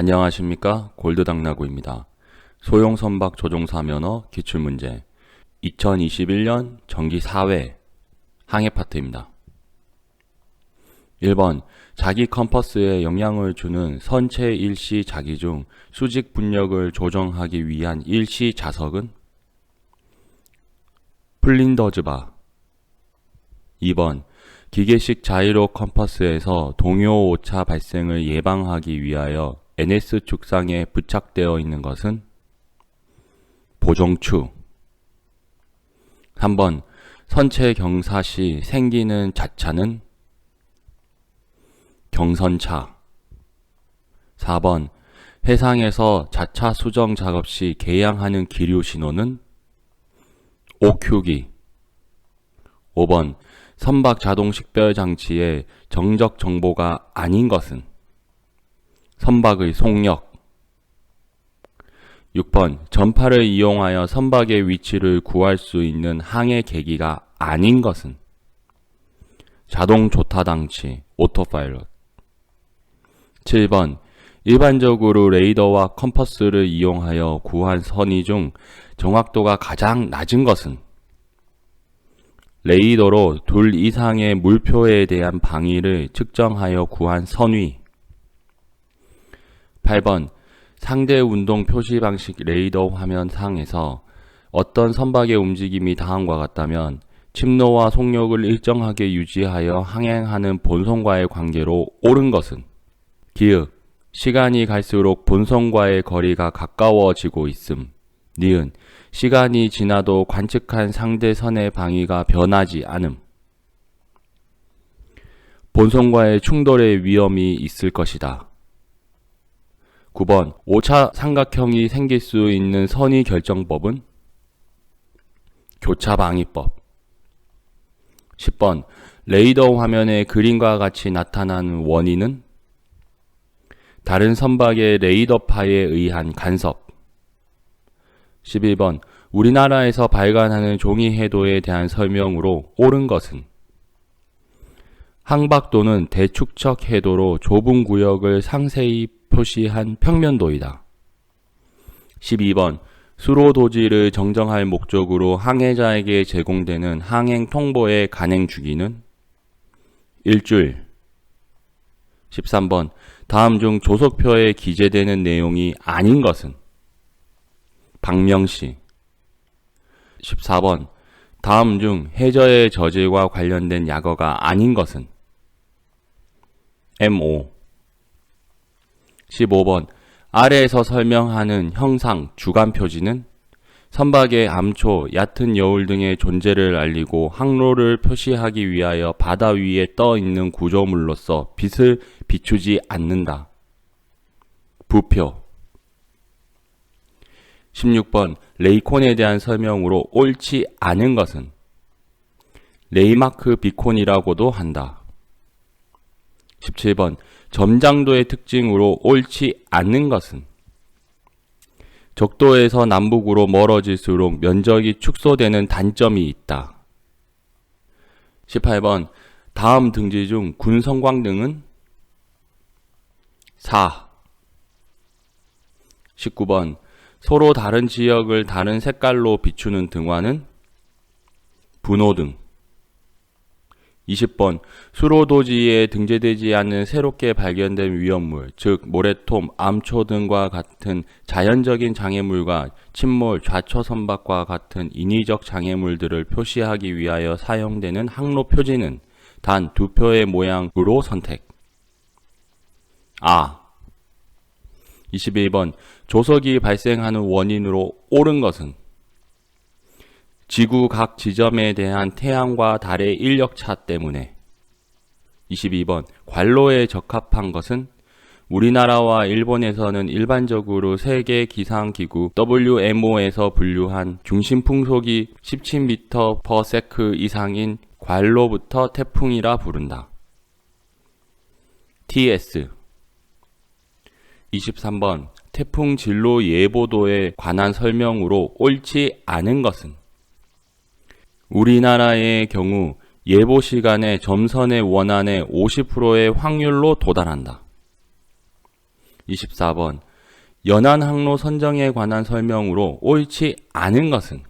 안녕하십니까 골드당나구입니다. 소형 선박 조종사 면허 기출 문제 2021년 정기 4회 항해 파트입니다. 1번 자기 컴퍼스에 영향을 주는 선체 일시 자기 중 수직 분력을 조정하기 위한 일시 자석은 플린더즈바 2번 기계식 자이로 컴퍼스에서 동요 오차 발생을 예방하기 위하여 NS 축상에 부착되어 있는 것은 보정추. 3번 선체 경사 시 생기는 자차는 경선차. 4번 해상에서 자차 수정 작업 시 개양하는 기류 신호는 OQ기. 5번 선박 자동 식별 장치의 정적 정보가 아닌 것은 선박의 속력. 6번 전파를 이용하여 선박의 위치를 구할 수 있는 항해 계기가 아닌 것은 자동 조타 장치 오토파일럿. 7번 일반적으로 레이더와 컴퍼스를 이용하여 구한 선의 중 정확도가 가장 낮은 것은 레이더로 둘 이상의 물표에 대한 방위를 측정하여 구한 선위 8번 상대 운동 표시 방식 레이더 화면 상에서 어떤 선박의 움직임이 다음과 같다면 침노와 속력을 일정하게 유지하여 항행하는 본선과의 관계로 옳은 것은? 기읍 시간이 갈수록 본선과의 거리가 가까워지고 있음. 니은. 시간이 지나도 관측한 상대선의 방위가 변하지 않음. 본선과의 충돌의 위험이 있을 것이다. 9번 5차 삼각형이 생길 수 있는 선의 결정법은 교차방위법. 10번 레이더 화면에 그림과 같이 나타나는 원인은 다른 선박의 레이더파에 의한 간섭. 11번 우리나라에서 발간하는 종이 해도에 대한 설명으로 옳은 것은 항박도는 대축척 해도로 좁은 구역을 상세히 표시한 평면도이다. 12번 수로 도지를 정정할 목적으로 항해자에게 제공되는 항행 통보의 간행 주기는? 일주일. 13번 다음 중 조석표에 기재되는 내용이 아닌 것은? 박명시 14번 다음 중 해저의 저질과 관련된 약어가 아닌 것은? MO 15번 아래에서 설명하는 형상 주간 표지는 선박의 암초, 얕은 여울 등의 존재를 알리고 항로를 표시하기 위하여 바다 위에 떠 있는 구조물로서 빛을 비추지 않는다. 부표 16번 레이콘에 대한 설명으로 옳지 않은 것은 레이마크 비콘이라고도 한다. 17번 점장도의 특징으로 옳지 않는 것은 적도에서 남북으로 멀어질수록 면적이 축소되는 단점이 있다. 18번 다음 등지 중 군성광 등은 4. 19번 서로 다른 지역을 다른 색깔로 비추는 등화는 분호등 20번 수로도지에 등재되지 않은 새롭게 발견된 위험물, 즉 모래톰, 암초 등과 같은 자연적인 장애물과 침몰, 좌초 선박과 같은 인위적 장애물들을 표시하기 위하여 사용되는 항로 표지는 단 두 표의 모양으로 선택. 아. 21번 조석이 발생하는 원인으로 옳은 것은 지구 각 지점에 대한 태양과 달의 인력차 때문에. 22번 관로에 적합한 것은 우리나라와 일본에서는 일반적으로 세계 기상기구 WMO에서 분류한 중심 풍속이 17m/s 이상인 관로부터 태풍이라 부른다. TS 23번 태풍 진로 예보도에 관한 설명으로 옳지 않은 것은 우리나라의 경우 예보 시간에 점선의 원안의 50%의 확률로 도달한다. 24번 연안 항로 선정에 관한 설명으로 옳지 않은 것은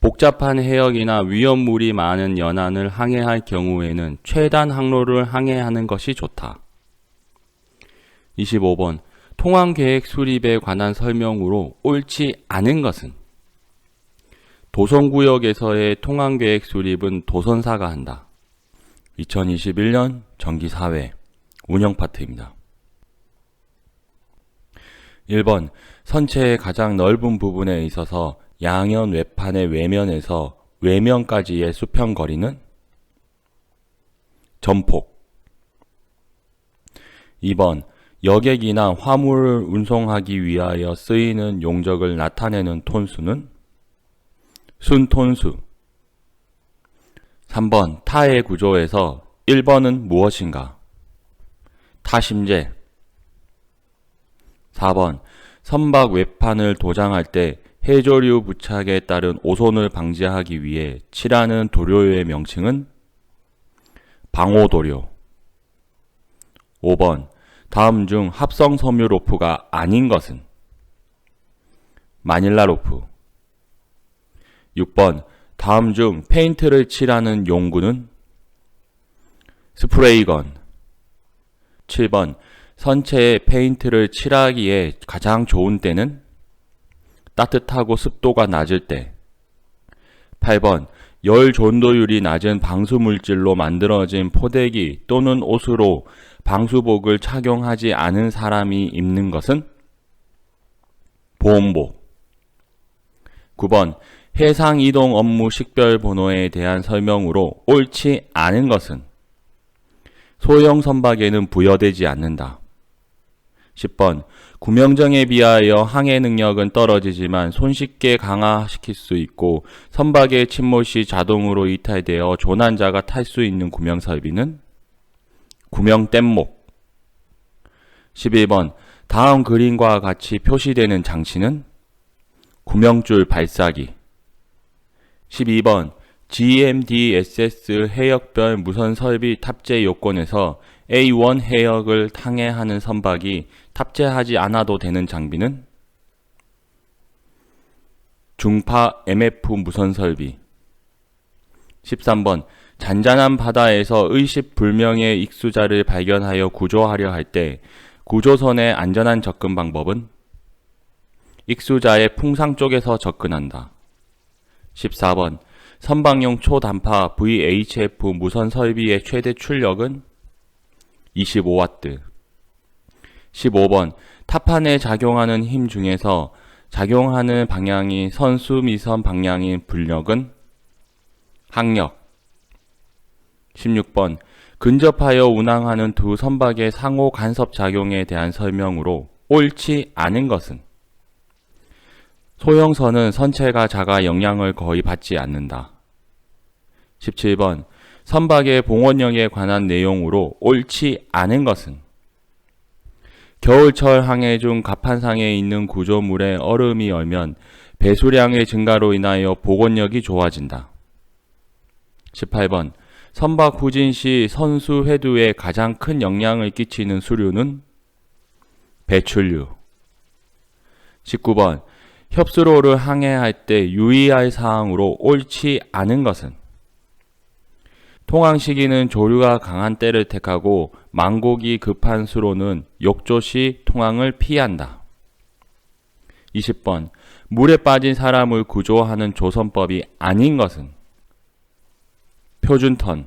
복잡한 해역이나 위험물이 많은 연안을 항해할 경우에는 최단 항로를 항해하는 것이 좋다. 25번 통항 계획 수립에 관한 설명으로 옳지 않은 것은 도선구역에서의 통항 계획 수립은 도선사가 한다. 2021년 정기 4회 운영 파트입니다. 1번 선체의 가장 넓은 부분에 있어서 양연 외판의 외면에서 외면까지의 수평 거리는 전폭 2번 여객이나 화물을 운송하기 위하여 쓰이는 용적을 나타내는 톤수는 순톤수. 3번 타의 구조에서 1번은 무엇인가? 타심제. 4번 선박 외판을 도장할 때 해조류 부착에 따른 오손을 방지하기 위해 칠하는 도료의 명칭은? 방호도료. 5번 다음 중 합성 섬유 로프가 아닌 것은? 마닐라 로프 6번 다음 중 페인트를 칠하는 용구는? 스프레이건. 7번 선체에 페인트를 칠하기에 가장 좋은 때는? 따뜻하고 습도가 낮을 때. 8번 열 존도율이 낮은 방수 물질로 만들어진 포대기 또는 옷으로 방수복을 착용하지 않은 사람이 입는 것은? 보온복. 9번 해상 이동 업무 식별 번호에 대한 설명으로 옳지 않은 것은 소형 선박에는 부여되지 않는다. 10번 구명정에 비하여 항해 능력은 떨어지지만 손쉽게 강화시킬 수 있고 선박의 침몰 시 자동으로 이탈되어 조난자가 탈 수 있는 구명 설비는 구명 뗏목 11번 다음 그림과 같이 표시되는 장치는 구명줄 발사기 12번 GMDSS 해역별 무선 설비 탑재 요건에서 A1 해역을 탕해하는 선박이 탑재하지 않아도 되는 장비는? 중파 MF 무선 설비. 13번 잔잔한 바다에서 의식 불명의 익수자를 발견하여 구조하려 할 때 구조선의 안전한 접근 방법은? 익수자의 풍상 쪽에서 접근한다. 14번 선박용 초단파 VHF 무선 설비의 최대 출력은 25W. 15번 타판에 작용하는 힘 중에서 작용하는 방향이 선수 미선 방향인 불력은 항력. 16번 근접하여 운항하는 두 선박의 상호 간섭 작용에 대한 설명으로 옳지 않은 것은 소형선은 선체가 작아 영향을 거의 받지 않는다. 17번 선박의 봉원력에 관한 내용으로 옳지 않은 것은 겨울철 항해 중 갑판상에 있는 구조물에 얼음이 얼면 배수량의 증가로 인하여 복원력이 좋아진다. 18번 선박 후진 시 선수 회두에 가장 큰 영향을 끼치는 수류는 배출류. 19번 협수로를 항해할 때 유의할 사항으로 옳지 않은 것은 통항 시기는 조류가 강한 때를 택하고 망곡이 급한 수로는 욕조 시 통항을 피한다. 20번 물에 빠진 사람을 구조하는 조선법이 아닌 것은 표준턴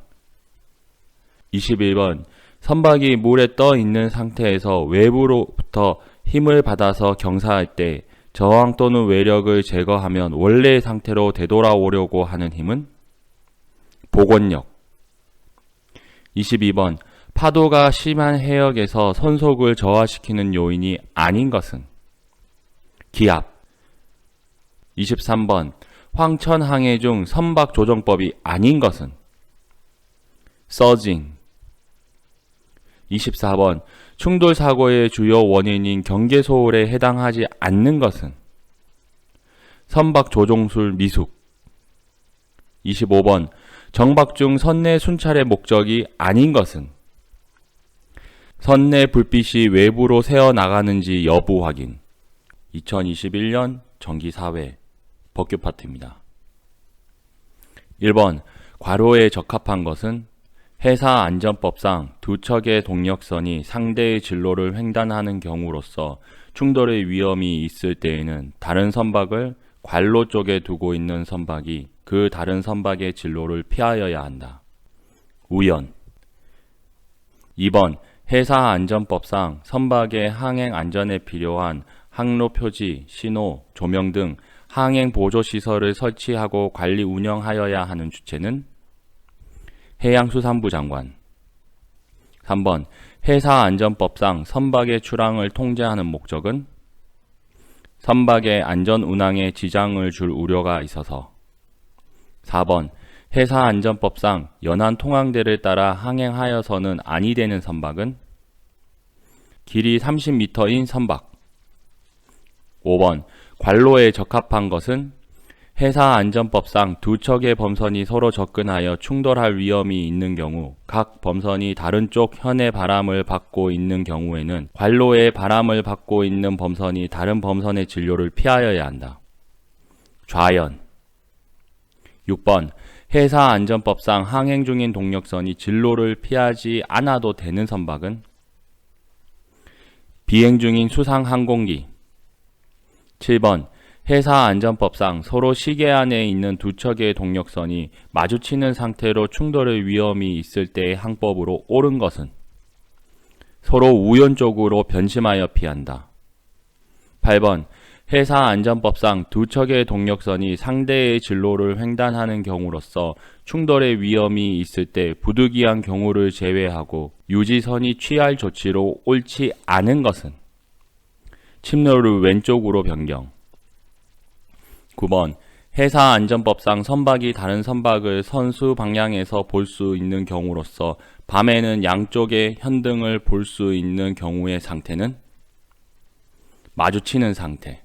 21번 선박이 물에 떠 있는 상태에서 외부로부터 힘을 받아서 경사할 때 저항 또는 외력을 제거하면 원래의 상태로 되돌아오려고 하는 힘은 복원력. 22번 파도가 심한 해역에서 선속을 저하시키는 요인이 아닌 것은 기압. 23번 황천 항해 중 선박 조정법이 아닌 것은 서징. 24번 충돌 사고의 주요 원인인 경계 소홀에 해당하지 않는 것은 선박 조종술 미숙 25번 정박 중 선내 순찰의 목적이 아닌 것은 선내 불빛이 외부로 새어 나가는지 여부 확인. 2021년 정기 4회 법규 파트입니다. 1번 과로에 적합한 것은 회사 안전법상 두 척의 동력선이 상대의 진로를 횡단하는 경우로서 충돌의 위험이 있을 때에는 다른 선박을 관로 쪽에 두고 있는 선박이 그 다른 선박의 진로를 피하여야 한다. 우연 2번 회사 안전법상 선박의 항행 안전에 필요한 항로 표지, 신호, 조명 등 항행 보조 시설을 설치하고 관리 운영하여야 하는 주체는 해양수산부 장관. 3번 회사 안전법상 선박의 출항을 통제하는 목적은 선박의 안전 운항에 지장을 줄 우려가 있어서 4번 회사 안전법상 연안 통항대를 따라 항행하여서는 아니 되는 선박은 길이 30m인 선박 5번 관로에 적합한 것은 회사 안전법상 두 척의 범선이 서로 접근하여 충돌할 위험이 있는 경우 각 범선이 다른 쪽 현의 바람을 받고 있는 경우에는 관로에 바람을 받고 있는 범선이 다른 범선의 진로를 피하여야 한다. 좌연. 6번. 회사 안전법상 항행 중인 동력선이 진로를 피하지 않아도 되는 선박은? 비행 중인 수상 항공기. 7번 회사 안전법상 서로 시계 안에 있는 두 척의 동력선이 마주치는 상태로 충돌의 위험이 있을 때의 항법으로 옳은 것은 서로 우연적으로 변심하여 피한다. 8번 회사 안전법상 두 척의 동력선이 상대의 진로를 횡단하는 경우로서 충돌의 위험이 있을 때 부득이한 경우를 제외하고 유지선이 취할 조치로 옳지 않은 것은 침로를 왼쪽으로 변경 9번 회사 안전법상 선박이 다른 선박을 선수 방향에서 볼 수 있는 경우로서 밤에는 양쪽의 현등을 볼 수 있는 경우의 상태는? 마주치는 상태.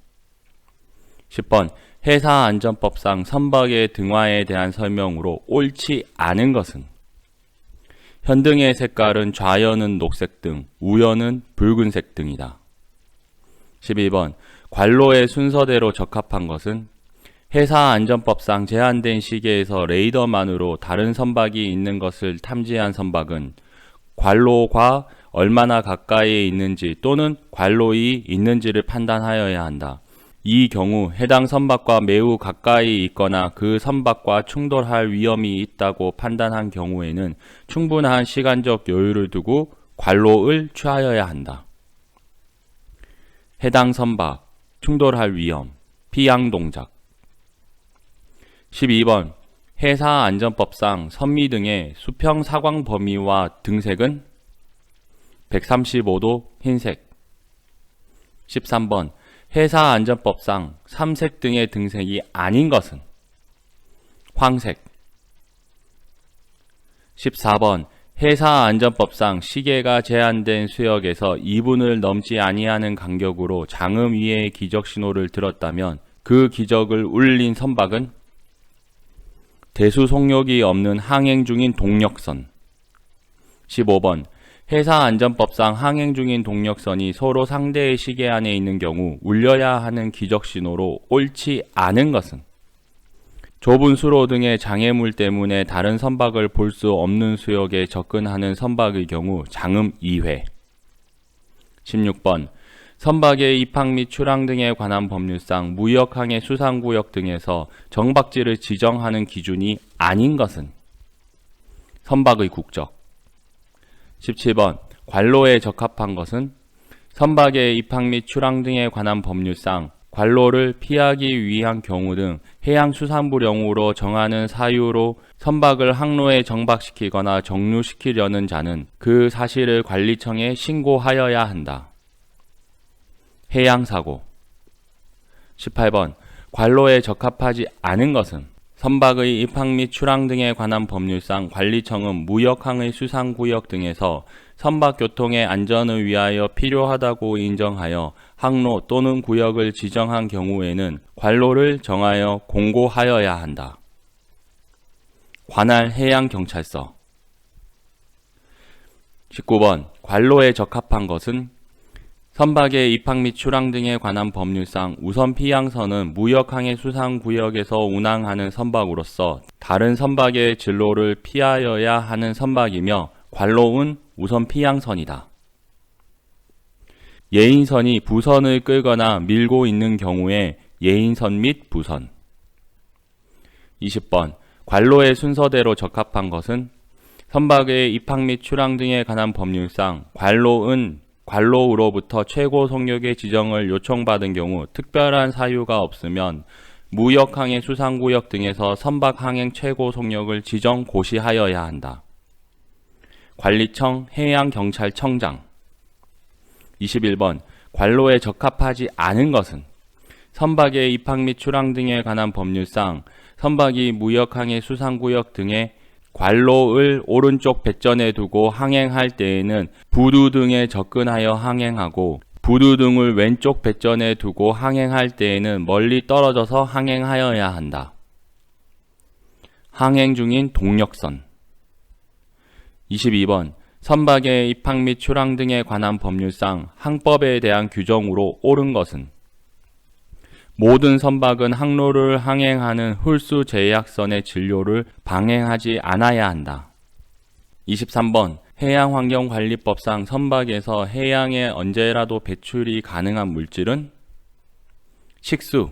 10번 회사 안전법상 선박의 등화에 대한 설명으로 옳지 않은 것은? 현등의 색깔은 좌연은 녹색 등, 우연은 붉은색 등이다. 11번 관로의 순서대로 적합한 것은 회사 안전법상 제한된 시계에서 레이더만으로 다른 선박이 있는 것을 탐지한 선박은 관로과 얼마나 가까이에 있는지 또는 관로이 있는지를 판단하여야 한다. 이 경우 해당 선박과 매우 가까이 있거나 그 선박과 충돌할 위험이 있다고 판단한 경우에는 충분한 시간적 여유를 두고 관로를 취하여야 한다. 해당 선박, 충돌할 위험, 피양 동작. 12번. 회사 안전법상 선미 등의 수평 사광 범위와 등색은? 135도 흰색. 13번. 회사 안전법상 삼색 등의 등색이 아닌 것은? 황색. 14번. 회사 안전법상 시계가 제한된 수역에서 2분을 넘지 아니하는 간격으로 장음 위에 기적 신호를 들었다면 그 기적을 울린 선박은 대수 속력이 없는 항행 중인 동력선. 15번. 회사 안전법상 항행 중인 동력선이 서로 상대의 시계 안에 있는 경우 울려야 하는 기적 신호로 옳지 않은 것은 좁은 수로 등의 장애물 때문에 다른 선박을 볼 수 없는 수역에 접근하는 선박의 경우 장음 2회. 16번 선박의 입항 및 출항 등에 관한 법률상 무역항해 수상구역 등에서 정박지를 지정하는 기준이 아닌 것은 선박의 국적 17번 관로에 적합한 것은 선박의 입항 및 출항 등에 관한 법률상 관로를 피하기 위한 경우 등 해양수산부령으로 정하는 사유로 선박을 항로에 정박시키거나 정류시키려는 자는 그 사실을 관리청에 신고하여야 한다. 해양사고 18번 관로에 적합하지 않은 것은 선박의 입항 및 출항 등에 관한 법률상 관리청은 무역항의 수상구역 등에서 선박 교통의 안전을 위하여 필요하다고 인정하여 항로 또는 구역을 지정한 경우에는 관로를 정하여 공고하여야 한다. 관할 해양경찰서 19번 관로에 적합한 것은 선박의 입항 및 출항 등에 관한 법률상 우선 피항선은 무역항해 수상구역에서 운항하는 선박으로서 다른 선박의 진로를 피하여야 하는 선박이며 관로은 우선 피항선이다. 예인선이 부선을 끌거나 밀고 있는 경우에 예인선 및 부선 20번 관로의 순서대로 적합한 것은 선박의 입항 및 출항 등에 관한 법률상 관로은 관로우로부터 최고 속력의 지정을 요청받은 경우 특별한 사유가 없으면 무역항해 수상구역 등에서 선박 항행 최고 속력을 지정 고시하여야 한다. 관리청 해양경찰청장 21번 관로에 적합하지 않은 것은 선박의 입항 및 출항 등에 관한 법률상 선박이 무역항해 수상구역 등의 관로을 오른쪽 배전에 두고 항행할 때에는 부두 등에 접근하여 항행하고 부두 등을 왼쪽 배전에 두고 항행할 때에는 멀리 떨어져서 항행하여야 한다. 항행 중인 동력선. 22번. 선박의 입항 및 출항 등에 관한 법률상 항법에 대한 규정으로 옳은 것은 모든 선박은 항로를 항행하는 홀수 제약선의 진료를 방행하지 않아야 한다. 23번 해양환경관리법상 선박에서 해양에 언제라도 배출이 가능한 물질은? 식수.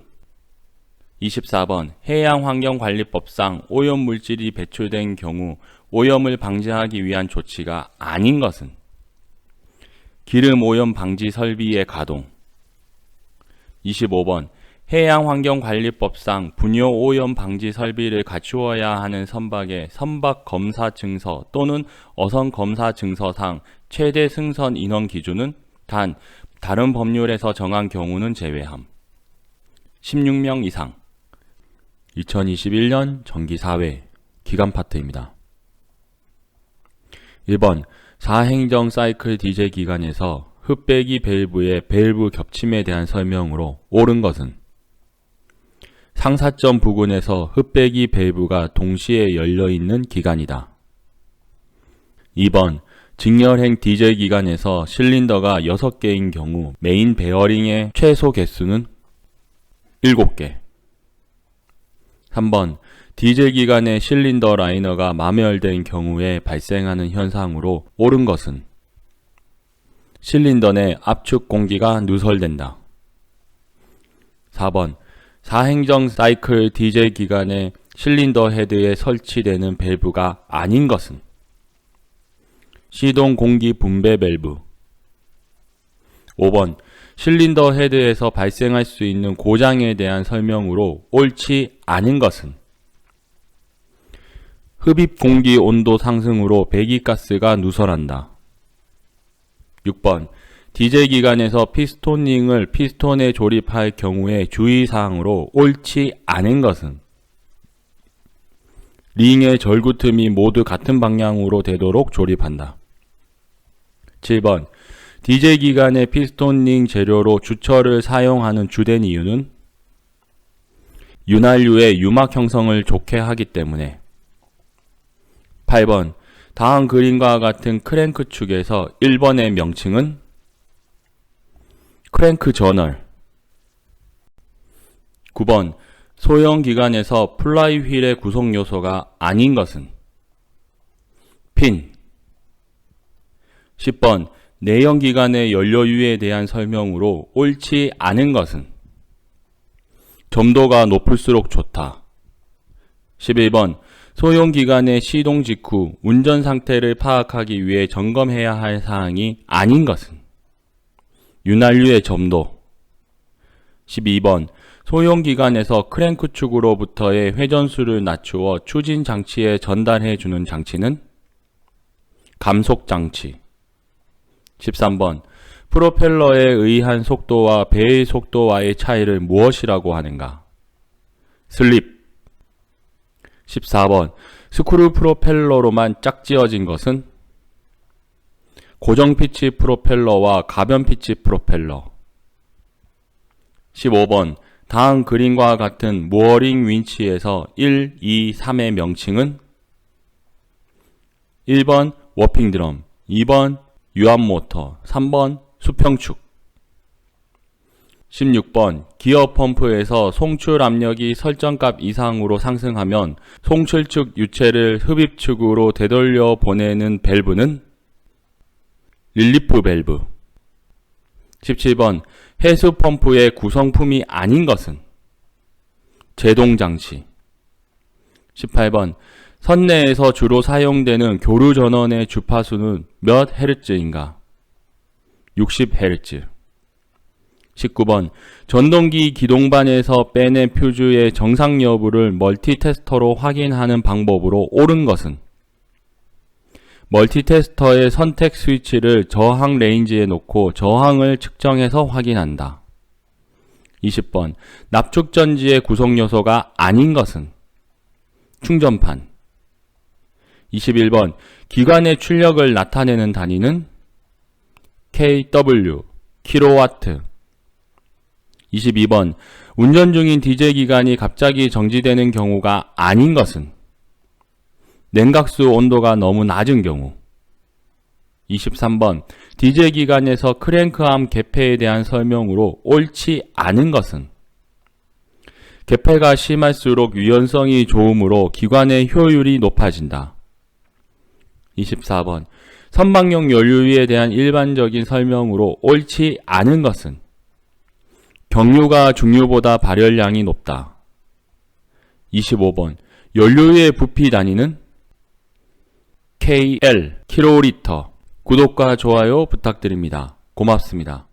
24번 해양환경관리법상 오염물질이 배출된 경우 오염을 방지하기 위한 조치가 아닌 것은? 기름 오염 방지 설비의 가동. 25번 해양환경관리법상 분요 오염 방지 설비를 갖추어야 하는 선박의 선박 검사 증서 또는 어선 검사 증서상 최대 승선 인원 기준은 단 다른 법률에서 정한 경우는 제외함. 16명 이상. 2021년 정기 4회 기간 파트입니다. 1번 4행정 사이클 디젤 기간에서 흡배기 밸브의 밸브 겹침에 대한 설명으로 옳은 것은 상사점 부근에서 흡배기 밸브가 동시에 열려 있는 기간이다. 2번 직렬행 디젤 기간에서 실린더가 6개인 경우 메인 베어링의 최소 개수는 7개. 3번 디젤 기간의 실린더 라이너가 마멸된 경우에 발생하는 현상으로 옳은 것은 실린더 내 압축 공기가 누설된다. 4번 4행정 사이클 디젤 기간에 실린더 헤드에 설치되는 밸브가 아닌 것은 시동 공기 분배 밸브 5번 실린더 헤드에서 발생할 수 있는 고장에 대한 설명으로 옳지 않은 것은 흡입 공기 온도 상승으로 배기가스가 누설한다. 6번 디젤 기관에서 피스토닝을 피스톤에 조립할 경우에 주의사항으로 옳지 않은 것은 링의 절구 틈이 모두 같은 방향으로 되도록 조립한다. 7번 디젤 기관의 피스톤링 재료로 주철을 사용하는 주된 이유는 윤활유의 유막 형성을 좋게 하기 때문에 8번 다음 그림과 같은 크랭크 축에서 1번의 명칭은 크랭크 저널. 9번 소형 기관에서 플라이 휠의 구성 요소가 아닌 것은? 핀. 10번 내연 기관의 연료유에 대한 설명으로 옳지 않은 것은? 점도가 높을수록 좋다. 11번 소형 기관의 시동 직후 운전 상태를 파악하기 위해 점검해야 할 사항이 아닌 것은 윤활유의 점도. 12번 소형기관에서 크랭크 축으로부터의 회전수를 낮추어 추진 장치에 전달해 주는 장치는 감속 장치. 13번 프로펠러에 의한 속도와 배의 속도와의 차이를 무엇이라고 하는가? 슬립. 14번 스크류 프로펠러로만 짝지어진 것은 고정 피치 프로펠러와 가변 피치 프로펠러. 15번. 다음 그림과 같은 무어링 윈치에서 1, 2, 3의 명칭은? 1번. 워핑 드럼, 2번. 유압 모터, 3번. 수평축. 16번. 기어 펌프에서 송출 압력이 설정값 이상으로 상승하면 송출축 유체를 흡입축으로 되돌려 보내는 밸브는 릴리프 밸브. 17번 해수 펌프의 구성품이 아닌 것은 제동 장치. 18번 선내에서 주로 사용되는 교류 전원의 주파수는 몇 헤르츠인가? 60 헤르츠. 19번 전동기 기동반에서 빼낸 퓨즈의 정상 여부를 멀티테스터로 확인하는 방법으로 옳은 것은 멀티테스터의 선택 스위치를 저항 레인지에 놓고 저항을 측정해서 확인한다. 20번 납축전지의 구성 요소가 아닌 것은 충전판. 21번 기관의 출력을 나타내는 단위는 kW 킬로와트. 22번 운전 중인 디젤 기관이 갑자기 정지되는 경우가 아닌 것은 냉각수 온도가 너무 낮은 경우. 23번 디젤 기관에서 크랭크암 개폐에 대한 설명으로 옳지 않은 것은 개폐가 심할수록 유연성이 좋으므로 기관의 효율이 높아진다. 24번 선박용 연료위에 대한 일반적인 설명으로 옳지 않은 것은 경유가 중유보다 발열량이 높다. 25번 연료의 부피 단위는 KL 킬로리터 구독과 좋아요 부탁드립니다. 고맙습니다.